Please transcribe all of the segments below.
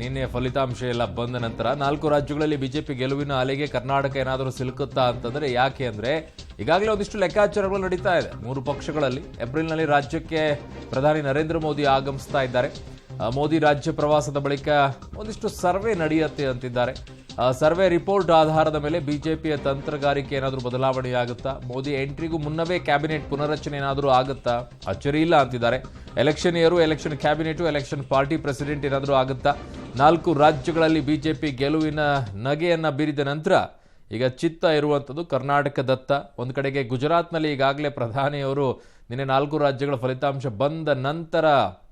ನಿನ್ನೆ ಫಲಿತಾಂಶ ಎಲ್ಲ ಬಂದ ನಂತರ ನಾಲ್ಕು ರಾಜ್ಯಗಳಲ್ಲಿ ಬಿಜೆಪಿ ಗೆಲುವಿನ ಅಲೆಗೆ ಕರ್ನಾಟಕ ಏನಾದರೂ ಸಿಲುಕುತ್ತಾ ಅಂತಂದ್ರೆ ಯಾಕೆ ಅಂದ್ರೆ ಈಗಾಗಲೇ ಒಂದಿಷ್ಟು ಲೆಕ್ಕಾಚಾರಗಳು ನಡೀತಾ ಇದೆ. ಮೂರು ಪಕ್ಷಗಳಲ್ಲಿ ಏಪ್ರಿಲ್ನಲ್ಲಿ ರಾಜ್ಯಕ್ಕೆ ಪ್ರಧಾನಿ ನರೇಂದ್ರ ಮೋದಿ ಆಗಮಿಸ್ತಾ ಇದ್ದಾರೆ. ಮೋದಿ ರಾಜ್ಯ ಪ್ರವಾಸದ ಬಳಿಕ ಒಂದಿಷ್ಟು ಸರ್ವೆ ನಡೆಯುತ್ತೆ ಅಂತಿದ್ದಾರೆ. ಸರ್ವೆ ರಿಪೋರ್ಟ್ ಆಧಾರದ ಮೇಲೆ ಬಿಜೆಪಿಯ ತಂತ್ರಗಾರಿಕೆ ಏನಾದರೂ ಬದಲಾವಣೆ ಆಗುತ್ತಾ ಮೋದಿ ಎಂಟ್ರಿಗೂ ಮುನ್ನವೇ ಕ್ಯಾಬಿನೆಟ್ ಪುನರಚನೆ ಏನಾದರೂ ಆಗುತ್ತಾ? ಅಚ್ಚರಿ ಇಲ್ಲ ಅಂತಿದ್ದಾರೆ. Election year election cabinet, election party president ಏನಾದರೂ ಆಗುತ್ತಾ? ನಾಲ್ಕು ರಾಜ್ಯಗಳಲ್ಲಿ ಬಿಜೆಪಿ ಗೆಲುವಿನ ನಗೆಯನ್ನು ಬೀರಿದ ನಂತರ ಈಗ ಚಿತ್ತ ಇರುವಂಥದ್ದು ಕರ್ನಾಟಕದತ್ತ. ಒಂದು ಕಡೆಗೆ ಗುಜರಾತ್ನಲ್ಲಿ ಈಗಾಗಲೇ ಪ್ರಧಾನಿಯವರು ನಿನ್ನೆ ನಾಲ್ಕು ರಾಜ್ಯಗಳ ಫಲಿತಾಂಶ ಬಂದ ನಂತರ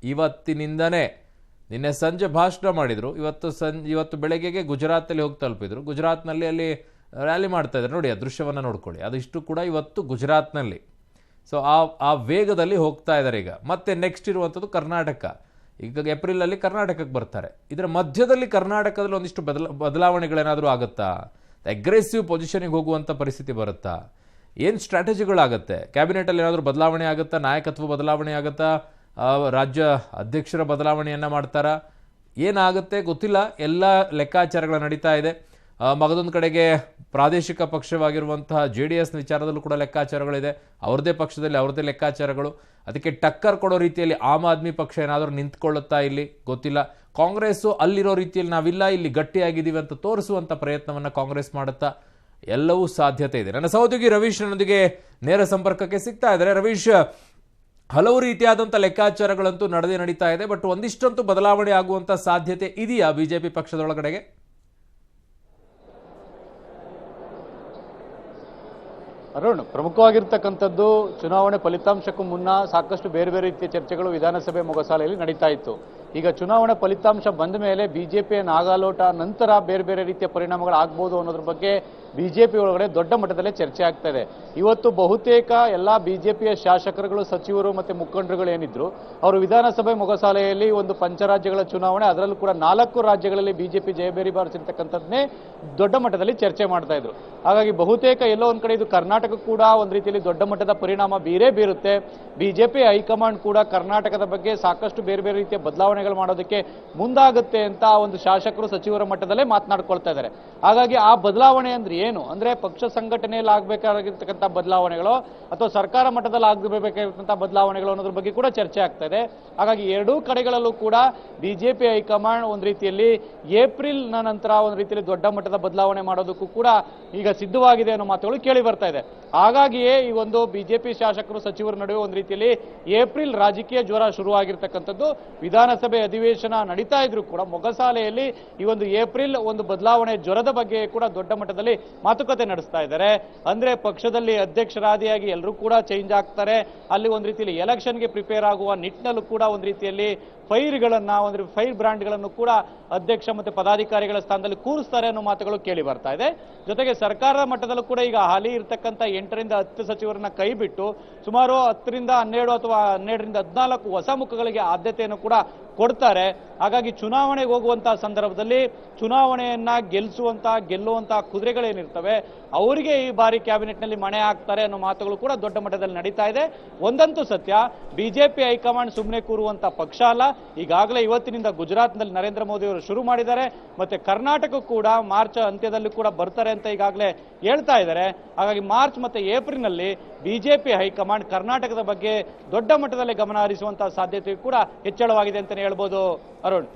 ಇವತ್ತಿನಿಂದನೇ ನಿನ್ನೆ ಸಂಜೆ ಭಾಷಣ ಮಾಡಿದರು. ಇವತ್ತು ಸಂ, ಇವತ್ತು ಬೆಳಗ್ಗೆಗೆ ಗುಜರಾತಲ್ಲಿ ಹೋಗಿ ತಲುಪಿದ್ರು. ಗುಜರಾತ್ನಲ್ಲಿ ಅಲ್ಲಿ ರ್ಯಾಲಿ ಮಾಡ್ತಾ ಇದ್ದಾರೆ. ನೋಡಿ ಆ ದೃಶ್ಯವನ್ನು ನೋಡ್ಕೊಳ್ಳಿ. ಅದಿಷ್ಟು ಕೂಡ ಇವತ್ತು ಗುಜರಾತ್ನಲ್ಲಿ. ಸೊ ಆ ಆ ವೇಗದಲ್ಲಿ ಹೋಗ್ತಾ ಇದ್ದಾರೆ ಈಗ. ಮತ್ತೆ ನೆಕ್ಸ್ಟ್ ಇರುವಂಥದ್ದು ಕರ್ನಾಟಕ. ಈಗ ಏಪ್ರಿಲಲ್ಲಿ ಕರ್ನಾಟಕಕ್ಕೆ ಬರ್ತಾರೆ. ಇದರ ಮಧ್ಯದಲ್ಲಿ ಕರ್ನಾಟಕದಲ್ಲಿ ಒಂದಿಷ್ಟು ಬದಲ, ಬದಲಾವಣೆಗಳೇನಾದರೂ ಆಗುತ್ತಾ? ಅಗ್ರೆಸಿವ್ ಪೊಸಿಷನಿಗೆ ಹೋಗುವಂಥ ಪರಿಸ್ಥಿತಿ ಬರುತ್ತಾ? ಏನು ಸ್ಟ್ರಾಟಜಿಗಳಾಗುತ್ತೆ ಕ್ಯಾಬಿನೆಟಲ್ಲಿ ಏನಾದರೂ ಬದಲಾವಣೆ ಆಗುತ್ತಾ? ನಾಯಕತ್ವ ಬದಲಾವಣೆ ಆಗುತ್ತಾ? ರಾಜ್ಯ ಅಧ್ಯಕ್ಷರ ಬದಲಾವಣೆಯನ್ನು ಮಾಡ್ತಾರಾ? ಏನಾಗುತ್ತೆ ಗೊತ್ತಿಲ್ಲ. ಎಲ್ಲ ಲೆಕ್ಕಾಚಾರಗಳು ನಡೀತಾ ಇದೆ. ಮಗದೊಂದು ಕಡೆಗೆ ಪ್ರಾದೇಶಿಕ ಪಕ್ಷವಾಗಿರುವಂತಹ ಜೆ ಡಿ ಎಸ್ ವಿಚಾರದಲ್ಲೂ ಕೂಡ ಲೆಕ್ಕಾಚಾರಗಳಿದೆ. ಅವ್ರದ್ದೇ ಪಕ್ಷದಲ್ಲಿ ಅವ್ರದ್ದೇ ಲೆಕ್ಕಾಚಾರಗಳು. ಅದಕ್ಕೆ ಟಕ್ಕರ್ ಕೊಡೋ ರೀತಿಯಲ್ಲಿ ಆಮ್ ಆದ್ಮಿ ಪಕ್ಷ ಏನಾದರೂ ನಿಂತ್ಕೊಳ್ಳುತ್ತಾ ಇಲ್ಲಿ? ಗೊತ್ತಿಲ್ಲ. ಕಾಂಗ್ರೆಸ್ಸು ಅಲ್ಲಿರೋ ರೀತಿಯಲ್ಲಿ ನಾವಿಲ್ಲ, ಇಲ್ಲಿ ಗಟ್ಟಿಯಾಗಿದ್ದೀವಿ ಅಂತ ತೋರಿಸುವಂಥ ಪ್ರಯತ್ನವನ್ನು ಕಾಂಗ್ರೆಸ್ ಮಾಡುತ್ತಾ ಎಲ್ಲವೂ ಸಾಧ್ಯತೆ ಇದೆ. ನನ್ನ ಸಹೋದ್ಯೋಗಿ ರವೀಶ್ ನೇರ ಸಂಪರ್ಕಕ್ಕೆ ಸಿಗ್ತಾ ಇದ್ದಾರೆ. ರವೀಶ್, ಹಲವು ರೀತಿಯಾದಂಥ ಲೆಕ್ಕಾಚಾರಗಳಂತೂ ನಡೆದೇ ನಡೀತಾ ಇದೆ, ಬಟ್ ಒಂದಿಷ್ಟಂತೂ ಬದಲಾವಣೆ ಆಗುವಂಥ ಸಾಧ್ಯತೆ ಇದೆಯಾ ಬಿಜೆಪಿ ಪಕ್ಷದೊಳಗಡೆಗೆ? ಅರುಣ್, ಪ್ರಮುಖವಾಗಿರ್ತಕ್ಕಂಥದ್ದು ಚುನಾವಣೆ ಫಲಿತಾಂಶಕ್ಕೂ ಮುನ್ನ ಸಾಕಷ್ಟು ಬೇರೆ ಬೇರೆ ರೀತಿಯ ಚರ್ಚೆಗಳು ವಿಧಾನಸಭೆ ಮೊಗಸಾಲೆಯಲ್ಲಿ ನಡೀತಾ ಇತ್ತು. ಈಗ ಚುನಾವಣೆ ಫಲಿತಾಂಶ ಬಂದ ಮೇಲೆ ಬಿಜೆಪಿಯ ನಾಗಾಲೋಟ ನಂತರ ಬೇರೆ ಬೇರೆ ರೀತಿಯ ಪರಿಣಾಮಗಳು ಆಗ್ಬೋದು ಅನ್ನೋದ್ರ ಬಗ್ಗೆ ಬಿಜೆಪಿ ಒಳಗಡೆ ದೊಡ್ಡ ಮಟ್ಟದಲ್ಲೇ ಚರ್ಚೆ ಆಗ್ತಾ ಇದೆ. ಇವತ್ತು ಬಹುತೇಕ ಎಲ್ಲ ಬಿಜೆಪಿಯ ಶಾಸಕರುಗಳು, ಸಚಿವರು ಮತ್ತೆ ಮುಖಂಡರುಗಳು ಏನಿದ್ರು, ಅವರು ವಿಧಾನಸಭೆ ಮೊಗಸಾಲೆಯಲ್ಲಿ ಒಂದು ಪಂಚರಾಜ್ಯಗಳ ಚುನಾವಣೆ, ಅದರಲ್ಲೂ ಕೂಡ ನಾಲ್ಕು ರಾಜ್ಯಗಳಲ್ಲಿ ಬಿಜೆಪಿ ಜಯಬೇರಿ ಬಾರಿಸಿರ್ತಕ್ಕಂಥದ್ದನ್ನೇ ದೊಡ್ಡ ಮಟ್ಟದಲ್ಲಿ ಚರ್ಚೆ ಮಾಡ್ತಾ ಇದ್ರು. ಹಾಗಾಗಿ ಬಹುತೇಕ ಎಲ್ಲೋ ಒಂದು ಕಡೆ ಇದು ಕರ್ನಾಟಕ ಕೂಡ ಒಂದು ರೀತಿಯಲ್ಲಿ ದೊಡ್ಡ ಮಟ್ಟದ ಪರಿಣಾಮ ಬೀರೇ ಬೀರುತ್ತೆ. ಬಿಜೆಪಿ ಹೈಕಮಾಂಡ್ ಕೂಡ ಕರ್ನಾಟಕದ ಬಗ್ಗೆ ಸಾಕಷ್ಟು ಬೇರೆ ಬೇರೆ ರೀತಿಯ ಬದಲಾವಣೆಗಳು ಮಾಡೋದಕ್ಕೆ ಮುಂದಾಗುತ್ತೆ ಅಂತ ಒಂದು ಶಾಸಕರು, ಸಚಿವರ ಮಟ್ಟದಲ್ಲೇ ಮಾತನಾಡ್ಕೊಳ್ತಾ ಇದ್ದಾರೆ. ಹಾಗಾಗಿ ಆ ಬದಲಾವಣೆ ಅಂದ್ರೆ ಏನು? ಅಂದ್ರೆ ಪಕ್ಷ ಸಂಘಟನೆಯಲ್ಲಿ ಆಗ್ಬೇಕಾಗಿರ್ತಕ್ಕಂಥ ಬದಲಾವಣೆಗಳು ಅಥವಾ ಸರ್ಕಾರ ಮಟ್ಟದಲ್ಲಿ ಆಗಬೇಕಾಗಿರ್ತಕ್ಕಂಥ ಬದಲಾವಣೆಗಳು ಅನ್ನೋದ್ರ ಬಗ್ಗೆ ಕೂಡ ಚರ್ಚೆ ಆಗ್ತಾ ಇದೆ. ಹಾಗಾಗಿ ಎರಡೂ ಕಡೆಗಳಲ್ಲೂ ಕೂಡ ಬಿಜೆಪಿ ಹೈಕಮಾಂಡ್ ಒಂದು ರೀತಿಯಲ್ಲಿ ಏಪ್ರಿಲ್ನ ನಂತರ ಒಂದು ರೀತಿಯಲ್ಲಿ ದೊಡ್ಡ ಮಟ್ಟದ ಬದಲಾವಣೆ ಮಾಡೋದಕ್ಕೂ ಕೂಡ ಈಗ ಸಿದ್ಧವಾಗಿದೆ ಅನ್ನೋ ಮಾತುಗಳು ಕೇಳಿ ಬರ್ತಾ ಇದೆ. ಹಾಗಾಗಿಯೇ ಈ ಒಂದು ಬಿಜೆಪಿ ಶಾಸಕರು, ಸಚಿವರ ನಡುವೆ ಒಂದು ರೀತಿಯಲ್ಲಿ ಏಪ್ರಿಲ್ ರಾಜಕೀಯ ಜ್ವರ ಶುರುವಾಗಿರ್ತಕ್ಕಂಥದ್ದು, ವಿಧಾನಸಭೆ ಅಧಿವೇಶನ ನಡೀತಾ ಇದ್ರು ಕೂಡ ಮೊಗಸಾಲೆಯಲ್ಲಿ ಈ ಒಂದು ಏಪ್ರಿಲ್ ಒಂದು ಬದಲಾವಣೆ ಜ್ವರದ ಬಗ್ಗೆ ಕೂಡ ದೊಡ್ಡ ಮಟ್ಟದಲ್ಲಿ ಮಾತುಕತೆ ನಡೆಸ್ತಾ ಇದ್ದಾರೆ. ಅಂದ್ರೆ ಪಕ್ಷದಲ್ಲಿ ಅಧ್ಯಕ್ಷರಾದಿಯಾಗಿ ಎಲ್ಲರೂ ಕೂಡ ಚೇಂಜ್ ಆಗ್ತಾರೆ. ಅಲ್ಲಿ ಒಂದು ರೀತಿಯಲ್ಲಿ ಎಲೆಕ್ಷನ್ಗೆ ಪ್ರಿಪೇರ್ ಆಗುವ ನಿಟ್ಟಿನಲ್ಲೂ ಕೂಡ ಒಂದು ರೀತಿಯಲ್ಲಿ ಫೈರ್ಗಳನ್ನ ಒಂದು ಫೈರ್ ಬ್ರಾಂಡ್ಗಳನ್ನು ಕೂಡ ಅಧ್ಯಕ್ಷ ಮತ್ತೆ ಪದಾಧಿಕಾರಿಗಳ ಸ್ಥಾನದಲ್ಲಿ ಕೂರಿಸ್ತಾರೆ ಅನ್ನೋ ಮಾತುಗಳು ಕೇಳಿ ಬರ್ತಾ ಇದೆ. ಜೊತೆಗೆ ಸರ್ಕಾರದ ಮಟ್ಟದಲ್ಲೂ ಕೂಡ ಈಗ ಹಾಲಿ ಇರ್ತಕ್ಕಂಥ ಎಂಟರಿಂದ ಹತ್ತು ಸಚಿವರನ್ನ ಕೈಬಿಟ್ಟು ಸುಮಾರು ಹತ್ತರಿಂದ ಹನ್ನೆರಡು ಅಥವಾ ಹನ್ನೆರಡರಿಂದ ಹದಿನಾಲ್ಕು ಹೊಸ ಮುಖಗಳಿಗೆ ಆದ್ಯತೆಯನ್ನು ಕೂಡ ಕೊಡ್ತಾರೆ. ಹಾಗಾಗಿ ಚುನಾವಣೆಗೆ ಹೋಗುವಂತಹ ಸಂದರ್ಭದಲ್ಲಿ ಚುನಾವಣೆಯನ್ನ ಗೆಲ್ಲಿಸುವಂತ ಗೆಲ್ಲುವಂತಹ ಕುದುರೆಗಳೇನಿರ್ತವೆ, ಅವರಿಗೆ ಈ ಬಾರಿ ಕ್ಯಾಬಿನೆಟ್ನಲ್ಲಿ ಮಣೆ ಹಾಕ್ತಾರೆ ಅನ್ನೋ ಮಾತುಗಳು ಕೂಡ ದೊಡ್ಡ ಮಟ್ಟದಲ್ಲಿ ನಡೀತಾ ಇದೆ. ಒಂದಂತೂ ಸತ್ಯ, ಬಿಜೆಪಿ ಹೈಕಮಾಂಡ್ ಸುಮ್ಮನೆ ಕೂರುವಂತ ಪಕ್ಷ ಅಲ್ಲ ಈಗಾಗಲೇ ಇವತ್ತಿನಿಂದ ಗುಜರಾತ್ನಲ್ಲಿ ನರೇಂದ್ರ ಮೋದಿ ಅವರು ಶುರು ಮಾಡಿದ್ದಾರೆ. ಮತ್ತೆ ಕರ್ನಾಟಕ ಕೂಡ ಮಾರ್ಚ್ ಅಂತ್ಯದಲ್ಲಿ ಕೂಡ ಬರ್ತಾರೆ ಅಂತ ಈಗಾಗಲೇ ಹೇಳ್ತಾ ಇದ್ದಾರೆ. ಹಾಗಾಗಿ ಮಾರ್ಚ್ ಮತ್ತೆ ಏಪ್ರಿಲ್ನಲ್ಲಿ ಬಿಜೆಪಿ ಹೈಕಮಾಂಡ್ ಕರ್ನಾಟಕದ ಬಗ್ಗೆ ದೊಡ್ಡ ಮಟ್ಟದಲ್ಲಿ ಗಮನ ಹರಿಸುವಂತಹ ಸಾಧ್ಯತೆ ಕೂಡ ಹೆಚ್ಚಳವಾಗಿದೆ ಅಂತಲೇ ಹೇಳ್ಬೋದು ಅರುಣ್.